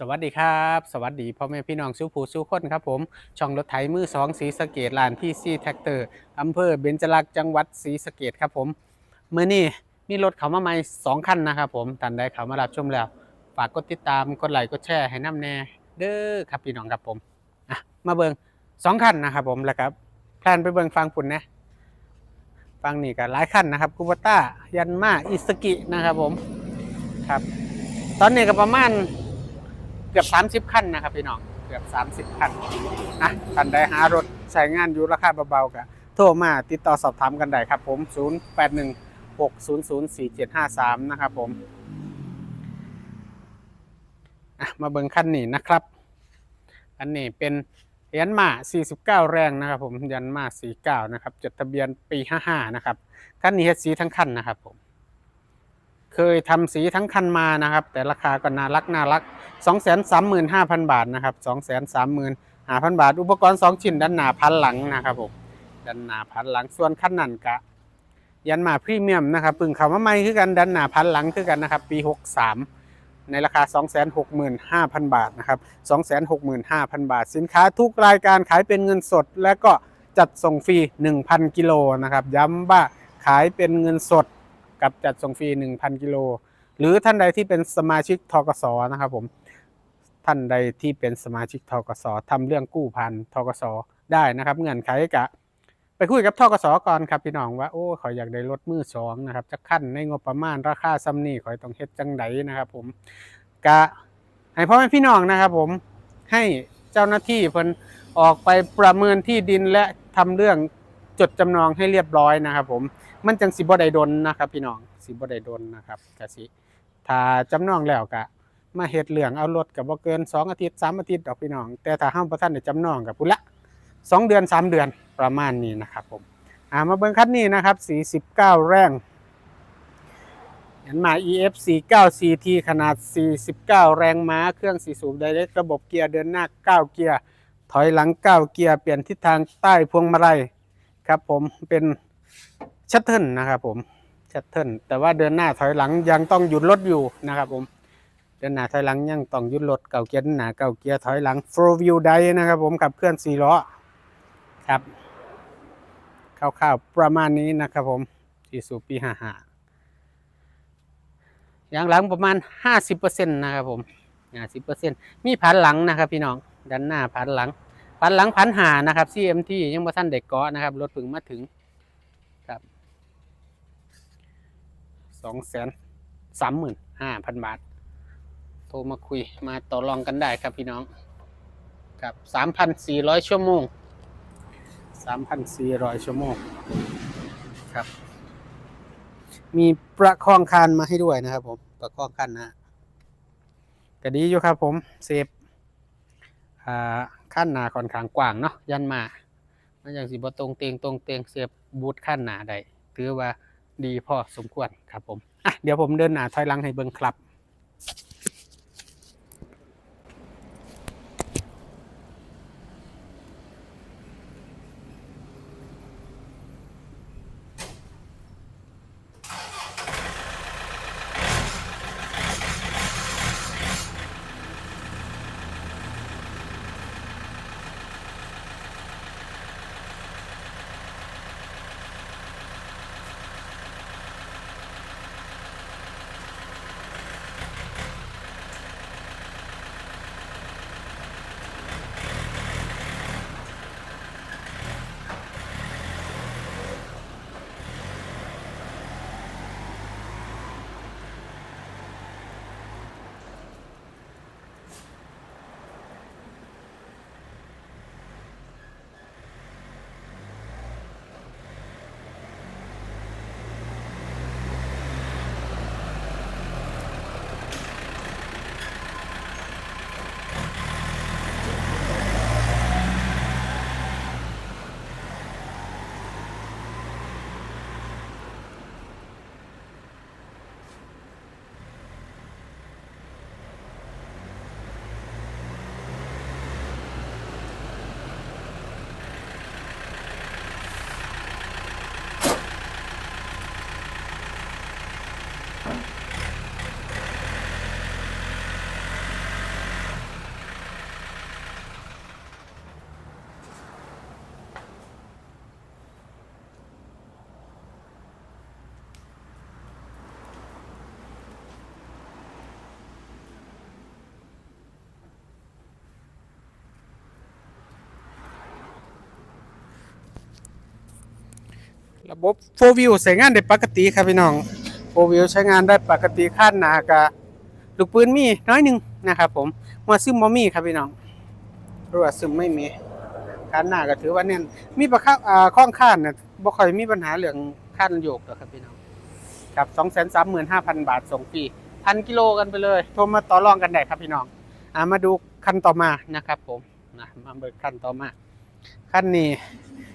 สวัสดีครับ สวัสดีพ่อแม่พี่น้องสู้ผู้สู้คนครับผม ช่องรถไถมือสองสีสะเกตลานพี่ซีแท็กเตอร์อำเภอเบญจลักษณ์จังหวัดศรีสะเกดครับผมเมื่อนี้มีรถเขามาใหม่สองคันนะครับผมตันได้เขามารับชมแล้ว ฝากกดติดตามกดไลค์กดแชร์ให้น้ำแน่เด้อครับพี่น้องครับผมอะมาเบิงสองคันนะครับผมแล้วครับแพลนไปเบิงฟังฝุ่นนะฟังนี่ก็หลายคันนะครับคูบต้ายันมาอิสกินะครับผมครับ ตอนนี้ก็ประมาณ กือบ 30 คันนะครับพี่น้องเกือบ 30 คันนะท่านใดหารถใช้งานอยู่ราคาเบาๆก็โทรมาติดต่อสอบถามกันได้ครับผม 081 600 4753 นะครับผมมาเบิ่งคันนี้นะครับ อันนี้เป็นยันมา 49 แรงนะครับผมยันมา 49 นะครับ จดทะเบียนปี 55 นะครับ คันนี้เฮ็ดสีทั้งคันนะครับผม เคยทำสีทั้งคันมานะครับ แต่ราคาก็น่ารักน่ารัก 235,000 บาทนะครับ 235,000 บาท อุปกรณ์ 2 ชิ้นด้านหน้าพันหลังนะครับผมด้านหน้าพันหลังส่วนคันนั้นกะ ยันมาพรีเมียมนะครับปึงเขามาใหม่คือกันด้านหน้าพันหลังคือกันนะครับ ปี 63 ในราคา 265,000 บาทนะครับ 265,000 บาท สินค้าทุกรายการขายเป็นเงินสด และก็จัดส่งฟรี 1,000 กิโลนะครับ ย้ำว่าขายเป็นเงินสด กับจัดส่งฟรี 1,000 กิโล หรือท่านใดที่เป็นสมาชิกทกสนะครับผม ท่านใดที่เป็นสมาชิกทกสทำเรื่องกู้พันทกสได้นะครับเงื่อนไขกะ ไปคุยกับทกสก่อนครับพี่น้องว่าโอ้ขอยอยากได้รถมือสองนะครับจะขั้นในงบประมาณราคาซัมนี่ขอยต้องเฮ็ดจังไดนะครับผมกะให้พ่อแม่พี่น้องนะครับผมให้เจ้าหน้าที่เพิ่นออกไปประเมินที่ดินและทำเรื่องจดจำนองให้เรียบร้อยนะครับผม มันจังสิบ่ได้ดนนะครับพี่น้องสิบ่ได้ดนนะครับกะสิถ้าจำนองแล้วก็มาเฮ็ดเรื่องเอารถก็บ่เกิน 2 อาทิตย์3อาทิตย์ดอกพี่น้อง แต่ถ้าเฮาบ่ทันได้จำนองก็พุ่นละ2 เดือน 3 เดือนประมาณนี้นะครับผมอ่ามาเบิ่งคันนี้นะครับ 49 แรงเห็นมา EF 49 CT ขนาด 49 แรงม้า เครื่อง4สูบไดเรกระบบเกียร์เดินหน้า 9 เกียร์ ถอยหลัง 9 เกียร์ เปลี่ยนทิศทางใต้พวงมาลัยครับผมเป็น ชัตเทิลนะครับผมชัตเทิลแต่ว่าเดินหน้าถอยหลังยังต้องหยุดรถอยู่นะครับผมเดินหน้าถอยหลังยังต้องหยุดรถเก่าเกียร์หน้าเก่าเกียร์ถอยหลัง four wheel drive นะครับผมขับเคลื่อนสี่ล้อครับคร่าวๆประมาณนี้นะครับผมอีสูบปีห้าห้ายางหลังประมาณ50%นต์นะครับผม50%มีพันหลังนะครับพี่น้องด้านหน้าพันหลังพันหลังพันหานะครับ CMT ยังบ่ทันเด็กเกาะนะครับรถพึ่งมาถึง สองแสนสามหมื่นห้าพันบาท โทรมาคุยมาต่อรองกันได้ครับพี่น้อง กับสามพันสี่ร้อยชั่วโมงสามพันสี่ร้อยชั่วโมงครับ มีประคองคันมาให้ด้วยนะครับ ผมประคองคันนะก็ดีอยู่ครับ ผมเซฟอ่าขั้นหนาค่อนข้างกว้างเนาะยันมามันอย่างสิบตรงเตียงตรงเตียงเสียบบูทขั้นหนาได้ถือว่า ดีพอสมควรครับผมอะเดี๋ยวผมเดินหน้าถอยหลังให้เบิ่งครับ ระบบโฟวิวใช้งานได้ปกติครับพี่น้องโฟวิวใช้งานได้ปกติคาดหนากะลูกปืนมีน้อยหนึงนะครับผมหัวซึมบ่มีครับพี่น้องรั่วซึมไม่มีคาดหน้าก็ถือว่าเน่นมีประคับอ่าข้องข้านน่ะบ่ค่อยมีปัญหาเรื่องข้านโยกหรอกครับพี่น้องครับ235,000บาทส่งฟรีพันกิโลกันไปเลยโทรมาต่อรองกันได้ครับพี่น้องอ่ามาดูคันต่อมานะครับผมนะมาเบิกคันต่อมาคันนี้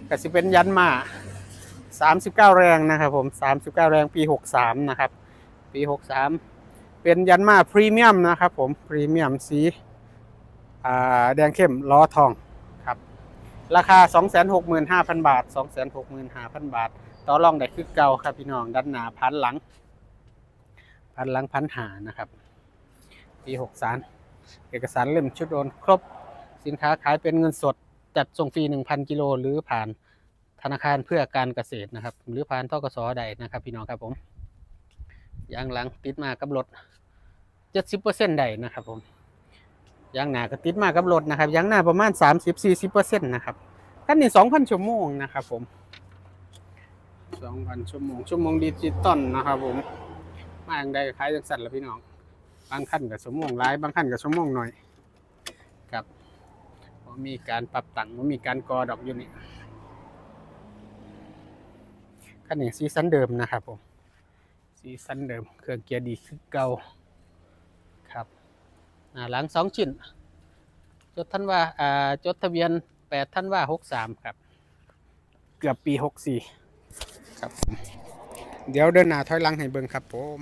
ก็สิเป็นยันมา 39 แรงนะครับผม 39 แรงปี 63 นะครับ ปี 63 เป็นยันมาพรีเมียมนะครับผม พรีเมียมสีแดงเข้มล้อทองครับ ราคา 265,000 บาท 265,000 บาท ต่อรองได้คือเก่าครับพี่น้องด้านหน้าพันหลัง พันหลังพันหานะครับ ปี63เอกสารเล่มชุดโอนครบ สินค้าขายเป็นเงินสดจัดส่งฟรี 1,000 กิโลหรือผ่าน ธนาคารเพื่อการเกษตรนะครับ หรือผ่านทกสใดนะครับ พี่น้องครับผมยางหลังติดมากับรถเจ็ดสิบเปอร์เซ็นต์ใดนะครับผมยางหน้าก็ติดมากับรถนะครับยางหน้าประมาณสามสิบสี่สิบเปอร์เซ็นต์นะครับคันนี้สองพันชั่วโมงนะครับผมสองพันชั่วโมงชั่วโมงดิจิตอลนะครับผมมาอย่างใดก็ขายจังสัตว์ละพี่น้องบางขั้นกับชั่วโมงหลายบางขั้นกับชั่วโมงหน่อยครับมีการปรับตั้งมีการกอดอกอยู่นี่ คันนี้ซีซันเดิมนะครับผมซีซันเดิมเครื่องเกียร์ดีคือเก่าครับหน้าหลังสองชิ้น จดท่านว่าอ่าจดทะเบียนแปดท่านว่าหกสามครับ เกือบปีหกสี่ครับ เดี๋ยวเดินหน้าถอยหลังให้เบิ่งครับผม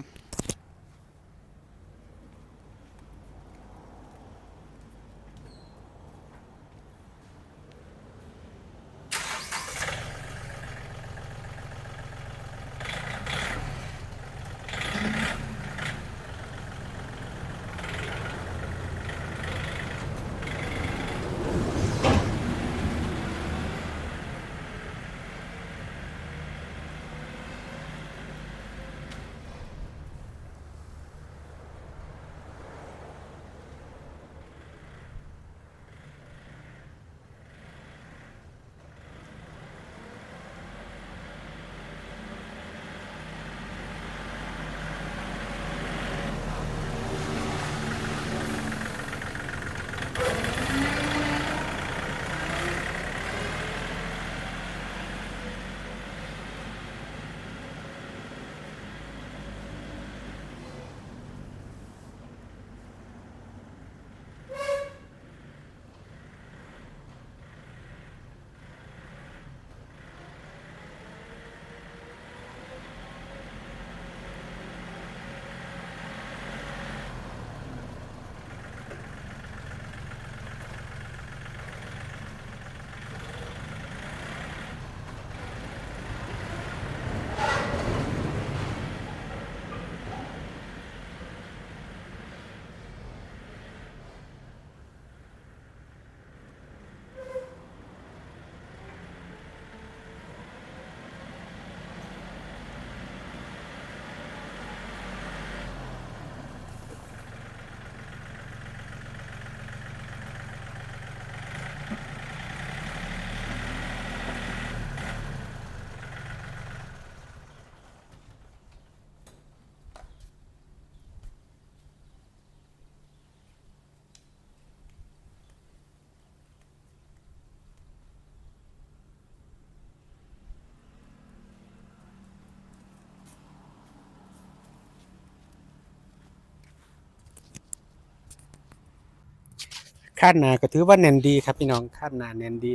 คาดหนาก็ถือว่าแน่นดีครับพี่น้องคาดหนาแน่นดี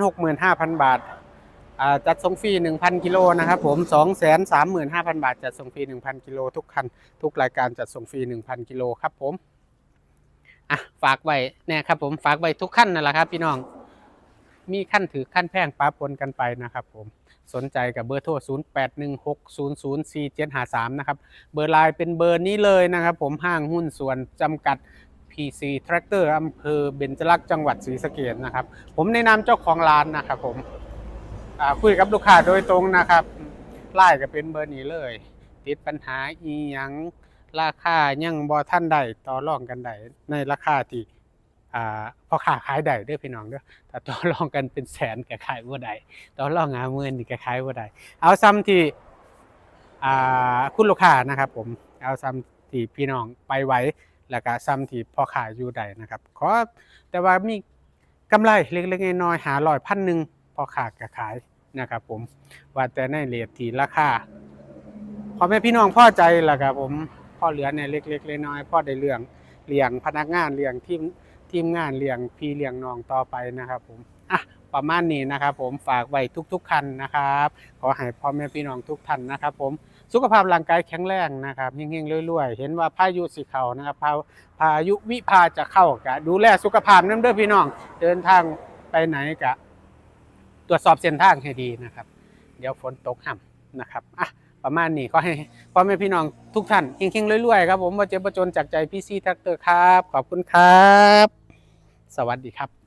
265,000 บาทอ่าจัดส่งฟรี 1,000 กิโลนะครับผม 235,000 บาท จัดส่งฟรี 1,000 กิโลทุกคัน ทุกรายการจัดส่งฟรี 1,000 กิโลครับผม อะ ฝากไว้แน่ครับผม ฝากไว้ทุกขั้นนั่นแหละครับพี่น้อง มีขั้นถือขั้นแพงปะปนกันไปนะครับผม สนใจกับเบอร์โทร 0816004753 นะครับ เบอร์ไลน์เป็นเบอร์นี้เลยนะครับผม ห้างหุ้นส่วนจำกัด PC Tractor อำเภอเบญจลักษณ์จังหวัดศรีสะเกษนะครับ ผมในนามเจ้าของร้านนะครับผมคุยกับลูกค้าโดยตรงนะครับไล่ก็เป็นเบอร์นี้เลย ติดปัญหาอีหยังราคายังบ่ท่านใดต่อรองกันได้ในราคาที่พอค้าขายได้เด้อพี่น้องเด้อถ้าต่อรองกันเป็นแสนก็ขายบ่ได้ต่อรองหาหมื่นนี่ก็ขายบ่ได้เอาซ้ำที่คุณลูกค้านะครับผมเอาซ้ำที่พี่น้องไปไหว แล้วก็ซ้ำที่พอขายอยู่ได้นะครับขอแต่ว่ามีกำไรเล็กๆน้อยๆหาร้อยพันหนึ่งพอขาดก็ขายนะครับผมว่าแต่ในเรทที่ราคาพอแม่พี่น้องพ่อใจล้วครับผมพ่อเหลือในเล็กๆน้อยๆพอได้เรื่องเลี้ยงพนักงานเลี้ยงทีมทีมงานเลี้ยงพี่เลี้ยงน้องต่อไปนะครับผมอะประมาณนี้นะครับผมฝากไว้ทุกๆคันนะครับ ขอให้พ่อแม่พี่น้องทุกท่านนะครับผม สุขภาพร่างกายแข็งแรงนะครับเฮงๆรวยๆ เห็นว่าพายุสิเขานะครับพาพายุวิภาจะเข้ากะดูแลสุขภาพน้ำเด้อพี่น้อง เดินทางไปไหนกะ ตรวจสอบเส้นทางให้ดีนะครับ เดี๋ยวฝนตกห่ำนะครับอะประมาณนี้ก็ให้พ่อแม่พี่น้องทุกท่านเฮงๆรวยๆครับผมว่าเจ็บประจนจากใจพี่ซีแท็กเตอร์ครับ ขอบคุณครับ สวัสดีครับ